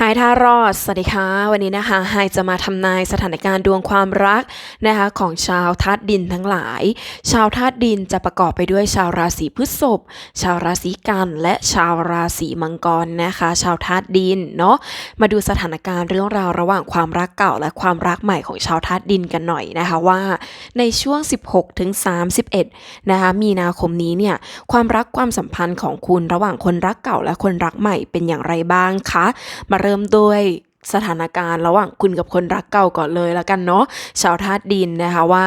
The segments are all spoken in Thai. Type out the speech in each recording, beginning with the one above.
หายท่ารอด สวัสดีค่ะ วันนี้นะคะไฮจะมาทำนายสถานการณ์ดวงความรักนะคะของชาวธาตุดินทั้งหลาย ชาวธาตุดินจะประกอบไปด้วยชาวราศีพฤษภ ชาวราศีกันและชาวราศีมังกรนะคะ ชาวธาตุดินเนาะ มาดูสถานการณ์เรื่องราวระหว่างความรักเก่าและความรักใหม่ของชาวธาตุดินกันหน่อยนะคะว่า ในช่วง 16ถึง31นะคะมีนาคมนี้เนี่ยความรักความสัมพันธ์ของคุณระหว่างคนรักเก่าและคนรักใหม่เป็นอย่างไรบ้างคะมาเริ่มด้วย สถานการณ์ระหว่างคุณกับคนรักเก่าก่อนเลยแล้วกันเนาะชาวธาตุดินนะคะว่า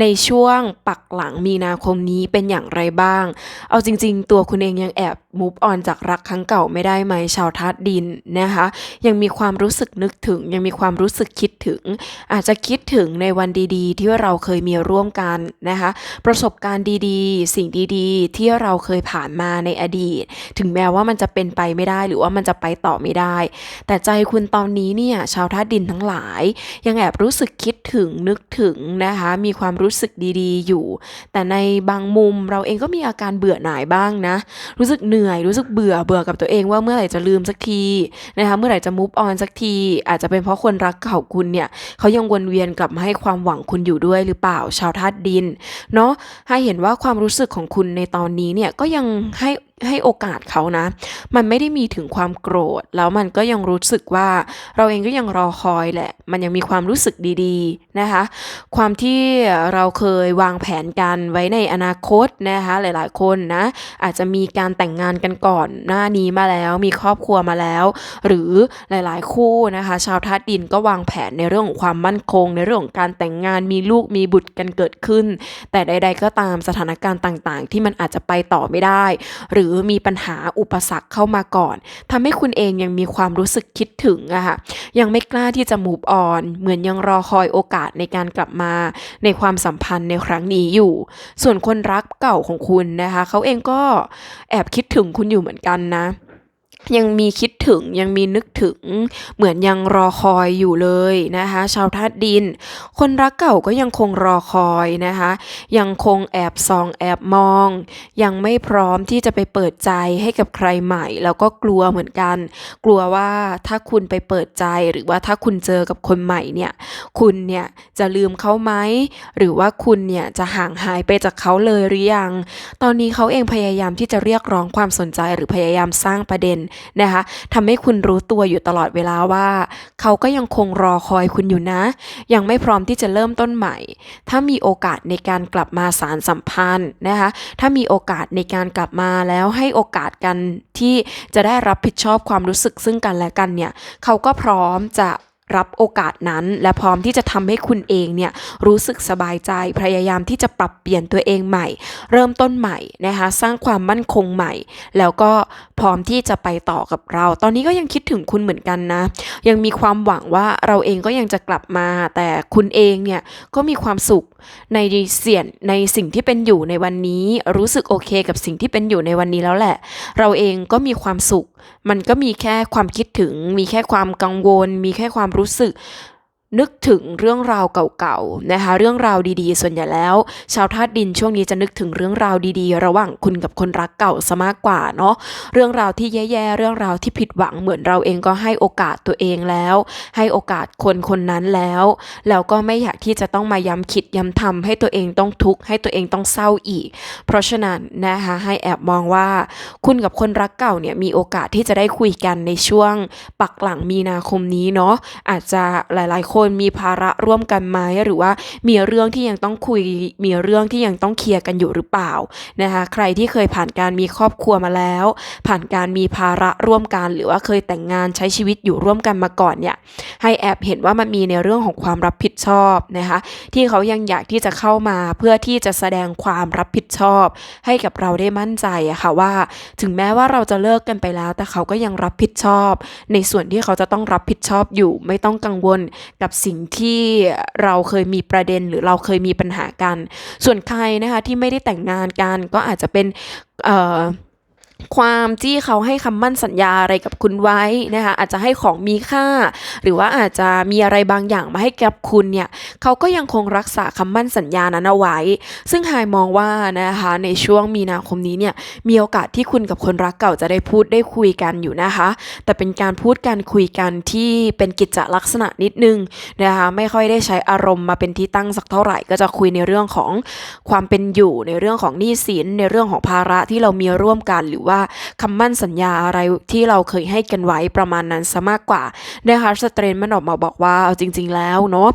ในช่วงปักหลังมีนาคมนี้เป็นอย่างไรบ้าง เอาจริง ๆ ตัวคุณเองยังแอบมูฟออนจากรักครั้งเก่าไม่ได้ไหมชาวธาตุดินนะคะยังมีความรู้สึกนึกถึง ยังมีความรู้สึกคิดถึง อาจจะคิดถึงในวันดีๆ ที่เราเคยมีร่วมกันนะคะประสบการณ์ดีๆ สิ่งดีๆ ที่เราเคยผ่านมาในอดีต ถึงแม้ว่ามันจะเป็นไปไม่ได้หรือว่ามันจะไปต่อไม่ได้ แต่ใจคุณตอนนี้เนี่ยชาวธาตุดินทั้งหลาย ยังแอบรู้สึกคิดถึงนึกถึงนะคะ มีความรู้สึกดีๆอยู่ แต่ในบางมุมเราเองก็มีอาการเบื่อหน่ายบ้างนะ รู้สึกเหนื่อยรู้สึกเบื่อเบื่อกับตัวเองว่าเมื่อไหร่จะลืมสักทีนะคะเมื่อไหร่จะมูฟออนสักที อาจจะเป็นเพราะคนรักเก่าคุณเนี่ยเขายังวนเวียนกลับมาให้ความหวังคุณอยู่ด้วยหรือเปล่าชาวธาตุดินเนาะให้เห็นว่าความรู้สึกของคุณในตอนนี้เนี่ยก็ยังให้ ให้โอกาสเขานะ มันไม่ได้มีถึงความโกรธ แล้วมันก็ยังรู้สึกว่า เราเองก็ยังรอคอยแหละ มันยังมีความรู้สึกดีๆนะคะ ความที่เราเคยวางแผนกันไว้ในอนาคตนะคะหลายๆคนนะ อาจจะมีการแต่งงานกันก่อนหน้านี้มาแล้ว มีครอบครัวมาแล้ว หรือหลายๆ คู่นะคะ ชาวธาตุดินก็วางแผนในเรื่องของความมั่นคง ในเรื่องของการแต่งงานมีลูกมีบุตรกันเกิดขึ้น แต่ใด ๆ ก็ตามสถานการณ์ต่าง ๆ ที่มันอาจจะไปต่อไม่ได้ หรือมีปัญหาอุปสรรคเข้ามาก่อนทำให้คุณเองยังมีความรู้สึกคิดถึงอะค่ะยังไม่กล้าที่จะ move on เหมือนยังรอคอยโอกาสในการกลับมาในความสัมพันธ์ในครั้งนี้อยู่ ส่วนคนรักเก่าของคุณนะคะเขาเองก็แอบคิดถึงคุณอยู่เหมือนกันนะ ยังมีคิดถึงยังมีนึกถึง เหมือนยังรอคอยอยู่เลยนะคะ ชาวธาตุดิน คนรักเก่าก็ยังคงรอคอยนะคะ ยังคงแอบส่องแอบมอง ยังไม่พร้อมที่จะไปเปิดใจให้กับใครใหม่ แล้วก็กลัวเหมือนกัน กลัวว่าถ้าคุณไปเปิดใจหรือว่าถ้าคุณเจอกับคนใหม่เนี่ย คุณเนี่ยจะลืมเขาไหมหรือว่าคุณเนี่ยจะห่างหายไปจากเขาเลยหรือยัง ตอนนี้เขาเองพยายามที่จะเรียกร้องความสนใจหรือพยายามสร้างประเด็นนะคะทำให้คุณรู้ตัวอยู่ตลอดเวลาว่า เขาก็ยังคงรอคอยคุณอยู่นะ ยังไม่พร้อมที่จะเริ่มต้นใหม่ ถ้ามีโอกาสในการกลับมาสารสัมพันธ์นะคะถ้ามีโอกาสในการกลับมาแล้วให้โอกาสกันที่จะได้รับผิดชอบความรู้สึกซึ่งกันและกันเนี่ยเขาก็พร้อมจะ รับโอกาสนั้น และพร้อมที่จะทำให้คุณเองเนี่ยรู้สึกสบายใจพยายามที่จะปรับเปลี่ยนตัวเองใหม่ เริ่มต้นใหม่นะคะสร้างความมั่นคงใหม่ แล้วก็พร้อมที่จะไปต่อกับเรา ตอนนี้ก็ยังคิดถึงคุณเหมือนกันนะ ยังมีความหวังว่าเราเองก็ยังจะกลับมา แต่คุณเองเนี่ยก็มีความสุขในเสียนในสิ่งที่เป็นอยู่ในวันนี้ รู้สึกโอเคกับสิ่งที่เป็นอยู่ในวันนี้แล้วแหละ เราเองก็มีความสุข มันก็มีแค่ความคิดถึง มีแค่ความกังวล มีแค่ความรู้สึก นึกถึงเรื่องราวเก่าๆนะคะเรื่องราวดีๆ ส่วนใหญ่แล้ว ชาวธาตุดินช่วงนี้จะนึกถึงเรื่องราวดีๆ ระหว่างคุณกับคนรักเก่าซะมากกว่าเนาะเรื่องราวที่แย่ๆเรื่องราวที่ผิดหวังเหมือนเราเองก็ให้โอกาสตัวเองแล้ว ให้โอกาสคนคนนั้นแล้วแล้วก็ไม่อยากที่จะต้องมาย้ำคิดย้ำทำให้ตัวเองต้องทุกข์ให้ตัวเองต้องเศร้าอีก เพราะฉะนั้นนะคะให้แอบมองว่า คุณกับคนรักเก่าเนี่ยมีโอกาสที่จะได้คุยกันในช่วงปักหลังมีนาคมนี้เนาะอาจจะหลายๆคนมีภาระร่วมกันไหมหรือว่ามีเรื่องที่ยังต้องคุย มีเรื่องที่ยังต้องเคลียร์กันอยู่หรือเปล่านะคะใครที่เคยผ่านการมีครอบครัวมาแล้ว ผ่านการมีภาระร่วมกัน หรือว่าเคยแต่งงานใช้ชีวิตอยู่ร่วมกันมาก่อนเนี่ยให้แอบเห็นว่ามันมีในเรื่องของความรับผิดชอบนะคะที่เขายังอยากที่จะเข้ามาเพื่อที่จะแสดงความรับผิดชอบ ให้กับเราได้มั่นใจอะค่ะว่า ถึงแม้ว่าเราจะเลิกกันไปแล้ว แต่เขาก็ยังรับผิดชอบ ในส่วนที่เขาจะต้องรับผิดชอบอยู่ ไม่ต้องกังวลกับสิ่งที่เราเคยมีประเด็นหรือเราเคยมีปัญหากัน ส่วนใครนะคะที่ไม่ได้แต่งงานกันก็อาจจะเป็นเอ่อ ความที่เขาให้คำมั่นสัญญาอะไรกับคุณไว้นะคะอาจจะให้ของมีค่า หรือว่าอาจจะมีอะไรบางอย่างมาให้กับคุณเนี่ยเขาก็ยังคงรักษาคำมั่นสัญญานั้นเอาไว้ ซึ่งไฮมองว่านะคะในช่วงมีนาคมนี้เนี่ยมีโอกาสที่คุณกับคนรักเก่าจะได้พูดได้คุยกันอยู่นะคะ แต่เป็นการพูดการคุยกันที่เป็นกิจลักษณะนิดนึงนะคะไม่ค่อยได้ใช้อารมณ์มาเป็นที่ตั้งสักเท่าไหร่ ก็จะคุยในเรื่องของความเป็นอยู่ในเรื่องของหนี้สินในเรื่องของภาระที่เรามีร่วมกันหรือว่าคำมั่นสัญญาอะไรที่เราเคยให้กันไว้ประมาณนั้นซะมากกว่านะคะสเตรนมันออกมาบอกว่าเอาจริง ๆ แล้วเนาะ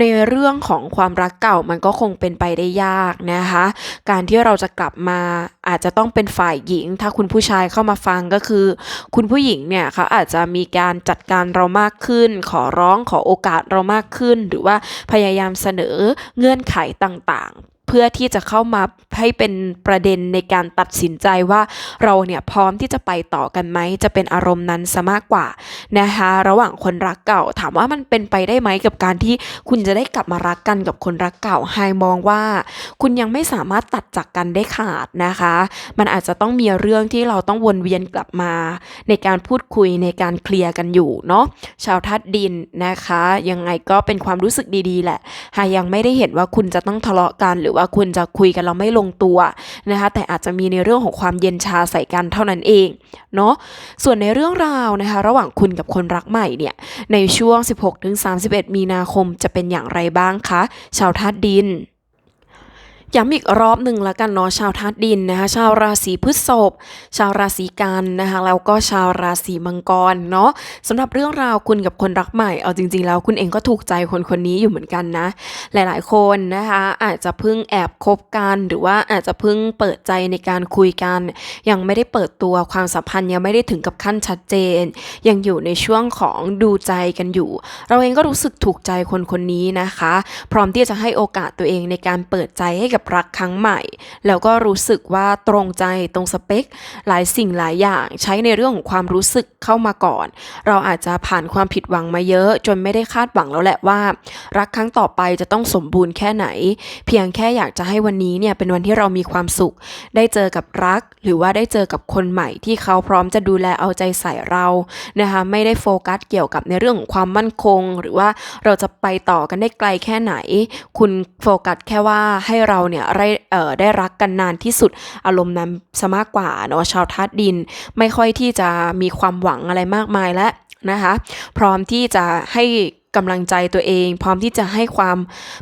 ในเรื่องของความรักเก่ามันก็คงเป็นไปได้ยากนะคะ การที่เราจะกลับมาอาจจะต้องเป็นฝ่ายหญิง ถ้าคุณผู้ชายเข้ามาฟังก็คือ คุณผู้หญิงเนี่ยเขาอาจจะมีการจัดการเรามากขึ้น ขอร้องขอโอกาสเรามากขึ้น หรือว่าพยายามเสนอเงื่อนไขต่างๆ เพื่อที่จะเข้ามาให้เป็นประเด็นในการตัดสินใจว่าเราเนี่ยพร้อมที่จะไปต่อกันไหมจะเป็นอารมณ์นั้นซะมากกว่านะคะระหว่างคนรักเก่า ถามว่ามันเป็นไปได้ไหมกับการที่คุณจะได้กลับมารักกันกับคนรักเก่าไฮมองว่า คุณยังไม่สามารถตัดจากกันได้ขาดนะคะ มันอาจจะต้องมีเรื่องที่เราต้องวนเวียนกลับมา ในการพูดคุยในการเคลียร์กันอยู่เนาะชาวทัดดินนะคะ ยังไงก็เป็นความรู้สึกดีๆ แหละหายังไม่ได้เห็นว่าคุณจะต้องทะเลาะกันหรือว่าคุณจะคุยกันเราไม่ลงตัวนะคะ แต่อาจจะมีในเรื่องของความเย็นชาใส่กันเท่านั้นเองเนาะส่วนในเรื่องราวนะคะ ระหว่างคุณกับคนรักใหม่เนี่ยในช่วง 16-31 มีนาคมจะเป็นอย่างไรบ้างคะ ชาวธาตุดิน ย้ำอีกรอบหนึ่งแล้วกันเนาะชาวธาตุดินนะคะชาวราศีพฤษภชาวราศีกันนะคะแล้วก็ชาวราศีมังกรเนาะสำหรับเรื่องราวคุณกับคนรักใหม่เอาจริง ๆ แล้วคุณเองก็ถูกใจคนคนนี้อยู่เหมือนกันนะ หลายๆ คนนะคะอาจจะเพิ่งแอบคบกันหรือว่าอาจจะเพิ่งเปิดใจในการคุยกัน ยังไม่ได้เปิดตัวความสัมพันธ์ยังไม่ได้ถึงกับขั้นชัดเจน ยังอยู่ในช่วงของดูใจกันอยู่ เราเองก็รู้สึกถูกใจคนคนนี้นะคะ พร้อมที่จะให้โอกาสตัวเองในการเปิดใจให้กับรักครั้งใหม่ แล้วก็รู้สึกว่าตรงใจตรงสเปค หลายสิ่งหลายอย่างใช้ในเรื่องของความรู้สึกเข้ามาก่อน เราอาจจะผ่านความผิดหวังมาเยอะ จนไม่ได้คาดหวังแล้วแหละว่า รักครั้งต่อไปจะต้องสมบูรณ์แค่ไหน เพียงแค่อยากจะให้วันนี้เนี่ยเป็นวันที่เรามีความสุข ได้เจอกับรัก หรือว่าได้เจอกับคนใหม่ที่เขาพร้อมจะดูแลเอาใจใส่เรานะคะไม่ได้โฟกัสเกี่ยวกับในเรื่องของความมั่นคง หรือว่าเราจะไปต่อกันได้ไกลแค่ไหน คุณโฟกัสแค่ว่าให้เราเนี่ยได้รักกันนานที่สุดอารมณ์นั้นซะมากกว่าเนาะชาวธาตุดินไม่ค่อยที่จะมีความหวังอะไรมากมายและนะคะ พร้อมที่จะให้ กำลังใจตัวเอง พร้อมที่จะให้ความ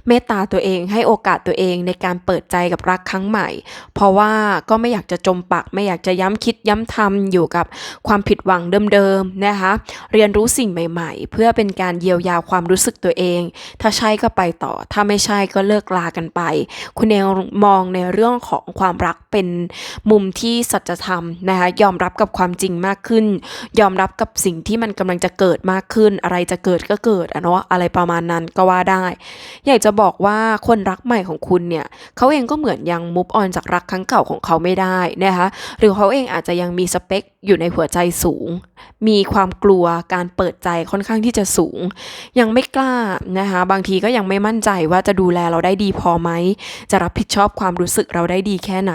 เมตตาตัวเอง ให้โอกาสตัวเองในการเปิดใจกับรักครั้งใหม่ เพราะว่าก็ไม่อยากจะจมปัก ไม่อยากจะย้ำคิดย้ำทำอยู่กับความผิดหวังเดิมๆนะคะ เรียนรู้สิ่งใหม่ ๆ เพื่อเป็นการเยียวยาความรู้สึกตัวเอง ถ้าใช่ก็ไปต่อ ถ้าไม่ใช่ก็เลิกลากันไป คุณเองมองในเรื่องของความรักเป็นมุมที่สัจธรรมนะคะยอมรับกับความจริงมากขึ้น ยอมรับกับสิ่งที่มันกำลังจะเกิดมากขึ้น อะไรจะเกิดก็เกิดอะเนาะอะไรประมาณนั้นก็ว่าได้ อยากจะบอกว่าคนรักใหม่ของคุณเนี่ยเขาเองก็เหมือนยังมุฟออนจากรักครั้งเก่าของเขาไม่ได้นะคะหรือเขาเองอาจจะยังมีสเปคอยู่ในหัวใจสูง มีความกลัวการเปิดใจค่อนข้างที่จะสูง ยังไม่กล้านะคะบางทีก็ยังไม่มั่นใจว่าจะดูแลเราได้ดีพอไหม จะรับผิดชอบความรู้สึกเราได้ดีแค่ไหน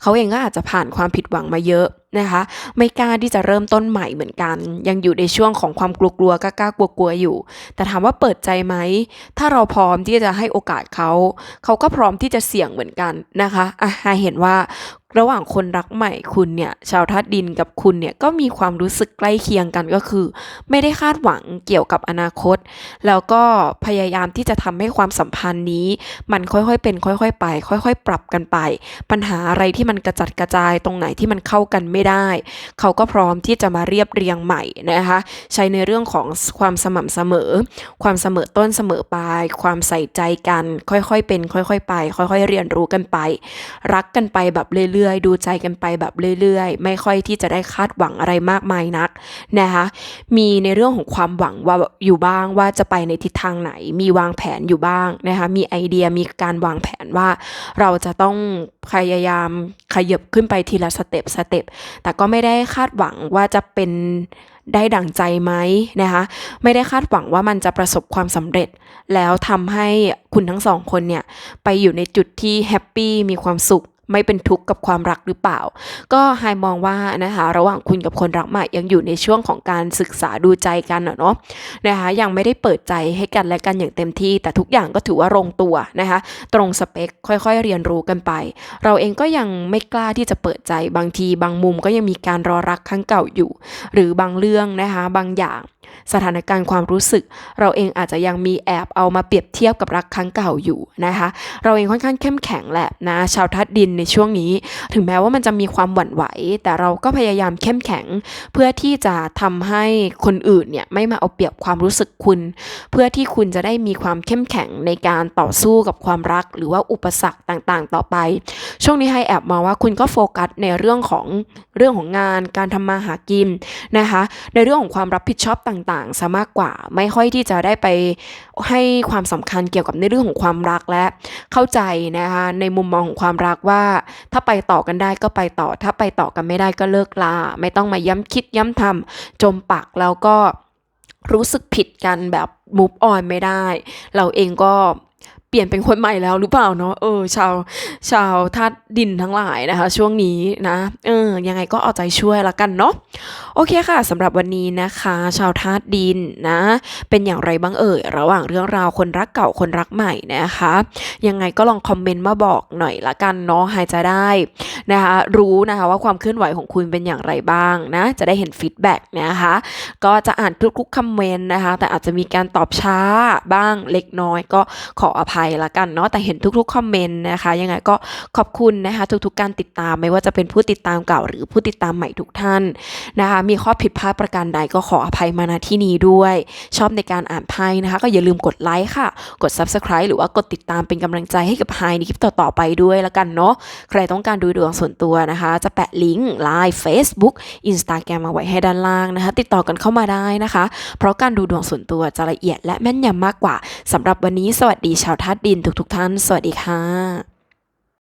เขาเองก็อาจจะผ่านความผิดหวังมาเยอะ นะคะ ไม่กล้าที่จะเริ่มต้นใหม่เหมือนกัน ยังอยู่ในช่วงของความกลัวๆกล้ากลัวๆอยู่ แต่ถามว่าเปิดใจไหม ถ้าเราพร้อมที่จะให้โอกาสเขา เขาก็พร้อมที่จะเสี่ยงเหมือนกันนะคะอะเห็นว่า ระหว่างคนรักใหม่คุณเนี่ยชาวธาตุดินกับคุณเนี่ยก็มีความรู้สึกใกล้เคียงกันก็คือ ไม่ได้คาดหวังเกี่ยวกับอนาคต แล้วก็พยายามที่จะทำให้ความสัมพันธ์นี้ มันค่อยๆเป็น ค่อย ๆ ไป ค่อย ๆ ปรับกันไป ปัญหาอะไรที่มันกระจัดกระจายตรงไหนที่มันเข้ากันไม่ได้ เขาก็พร้อมที่จะมาเรียบเรียงใหม่นะคะใช้ในเรื่องของความสม่ำเสมอ ความเสมอต้นเสมอปลาย ความใส่ใจกัน ค่อยๆเป็น ค่อย ๆ ไป ค่อย ๆ เรียนรู้กันไป รักกันไปแบบเรื่อยื่อยๆ ดูใจกันไปแบบเรื่อยๆ ไม่ค่อยที่จะได้คาดหวังอะไรมากมายนักนะคะมีในเรื่องของความหวังว่าอยู่บ้างว่าจะไปในทิศทางไหน มีวางแผนอยู่บ้างนะคะมีไอเดียมีการวางแผนว่า เราจะต้องพยายามขยับขึ้นไปทีละสเต็ปสเต็ปแต่ก็ไม่ได้คาดหวังว่าจะเป็นได้ดั่งใจไหมนะคะไม่ได้คาดหวังว่ามันจะประสบความสำเร็จ แล้วทำให้คุณทั้งสองคนเนี่ย ไปอยู่ในจุดที่แฮปปี้มีความสุข ไม่เป็นทุกข์กับความรักหรือเปล่า ก็ไฮมองว่านะคะระหว่างคุณกับคนรักใหม่ยังอยู่ในช่วงของการศึกษาดูใจกันอะเนาะนะคะยังไม่ได้เปิดใจให้กันและกันอย่างเต็มที่ แต่ทุกอย่างก็ถือว่าลงตัวนะคะตรงสเปคค่อยๆเรียนรู้กันไป เราเองก็ยังไม่กล้าที่จะเปิดใจบางทีบางมุมก็ยังมีการรอรักครั้งเก่าอยู่ หรือบางเรื่องนะคะบางอย่าง สถานการณ์ความรู้สึก เราเองอาจจะยังมีแอบเอามาเปรียบเทียบกับรักครั้งเก่าอยู่นะคะ เราเองค่อนข้างเข้มแข็งแหละนะชาวทัดดินในช่วงนี้ ถึงแม้ว่ามันจะมีความหวั่นไหว แต่เราก็พยายามเข้มแข็ง เพื่อที่จะทำให้คนอื่นเนี่ยไม่มาเอาเปรียบความรู้สึกคุณ เพื่อที่คุณจะได้มีความเข้มแข็งในการต่อสู้กับความรัก หรือว่าอุปสรรคต่างๆ ต่อไป ช่วงนี้ให้แอบมองว่าคุณก็โฟกัสในเรื่องของเรื่องของงาน การทำมาหากินนะคะ ในเรื่องของความรับผิดชอบต่างๆซะมากกว่า ไม่ค่อยที่จะได้ไปให้ความสำคัญเกี่ยวกับในเรื่องของความรักและเข้าใจนะคะในมุมมองของความรักว่า ถ้าไปต่อกันได้ก็ไปต่อ ถ้าไปต่อกันไม่ได้ก็เลิกลา ไม่ต้องมาย้ำคิดย้ำทำจมปักแล้วก็รู้สึกผิดกันแบบมูฟออนไม่ได้ เราเองก็ เปลี่ยนเป็นคนใหม่แล้วหรือเปล่าเนาะเออ ชาวชาวธาตุดินทั้งหลายนะคะ ช่วงนี้นะเออยังไงก็เอาใจช่วยละกันเนาะโอเคค่ะสำหรับวันนี้นะคะ ชาวธาตุดินนะ เป็นอย่างไรบ้างเอ่ยระหว่างเรื่องราวคนรักเก่าคนรักใหม่นะคะ ยังไงก็ลองคอมเมนต์มาบอกหน่อยละกันเนาะหายจะได้นะคะรู้นะคะว่าความเคลื่อนไหวของคุณเป็นอย่างไรบ้างนะ จะได้เห็นฟีดแบ็กนะคะก็จะอ่านทุกๆคอมเมนต์นะคะ แต่อาจจะมีการตอบช้าบ้างเล็กน้อยก็ขออภัยละกันเนาะแต่เห็นทุกๆคอมเมนต์นะคะยังไงก็ขอบคุณนะคะทุกๆการติดตามไม่ว่าจะเป็นผู้ติดตามเก่าหรือผู้ติดตามใหม่ทุกท่านนะคะมีข้อผิดพลาดประการใดก็ขออภัยมาณที่นี้ด้วย ชอบในการอ่านไพ่นะคะ ก็อย่าลืมกดไลค์ค่ะ กด Subscribe หรือว่ากดติดตามเป็นกำลังใจให้กับไฮในคลิปต่อๆไปด้วยละกันเนาะใครต้องการดูดวงส่วนตัวนะคะ จะแปะลิงก์ไลน์ Facebook Instagram มาไว้ให้ด้านล่างนะคะ ติดต่อกันเข้ามาได้นะคะ เพราะการดูดวงส่วนตัวจะละเอียดและแม่นยำมากกว่าสำหรับวันนี้สวัสดีชาวทัศน์ดินทุกๆทท่าน สวัสดีค่ะ